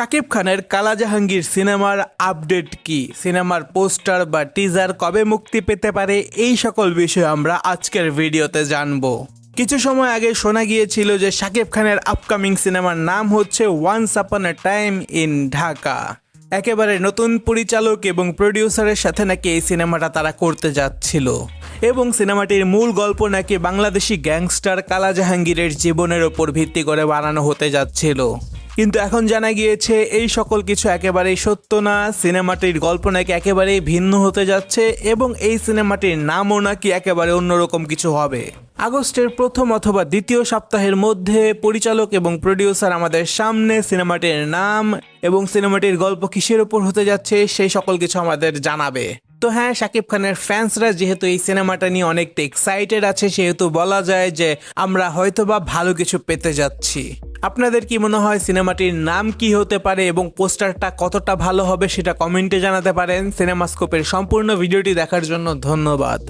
শাকিব খানের কালা জাহাঙ্গীর সিনেমার আপডেট কি? সিনেমার পোস্টার বা টিজার কবে মুক্তি পেতে পারে? এই সকল বিষয় আমরা আজকের ভিডিওতে জানব। কিছু সময় আগে শোনা গিয়েছিল যে শাকিব খানের আপকামিং সিনেমার নাম হচ্ছে once upon A time in Dhaka একেবারে নতুন পরিচালক এবং প্রডিউসারের সাথে নাকি এই সিনেমাটা তারা করতে যাচ্ছিল। এবং সিনেমাটির মূল গল্প নাকি বাংলাদেশি গ্যাংস্টার কালা জাহাঙ্গীরের জীবনের ওপর ভিত্তি করে বানানো হতে যাচ্ছিল। কিন্তু এখন জানা গিয়েছে এই সকল কিছু একেবারেই সত্য না। সিনেমাটির গল্প নাকি একেবারেই ভিন্ন হতে যাচ্ছে এবং এই সিনেমাটির নামও নাকি একেবারে অন্যরকম কিছু হবে। আগস্টের প্রথম অথবা দ্বিতীয় সপ্তাহের মধ্যে পরিচালক এবং প্রডিউসার আমাদের সামনে সিনেমাটির নাম এবং সিনেমাটির গল্প কিসের উপর হতে যাচ্ছে সেই সকল কিছু আমাদের জানাবে। তো হ্যাঁ শাকিব খানের ফ্যান্সরা যেহেতু এই সিনেমাটা নিয়ে অনেকটা এক্সাইটেড আছে, সেহেতু বলা যায় যে আমরা হয়তোবা ভালো কিছু পেতে যাচ্ছি। আপনাদের কি মনে হয় সিনেমাটির নাম কি হতে পারে এবং পোস্টারটা কতটা ভালো হবে সেটা কমেন্টে জানাতে পারেন সিনেমাস্কোপের সম্পূর্ণ ভিডিওটি দেখার জন্য ধন্যবাদ।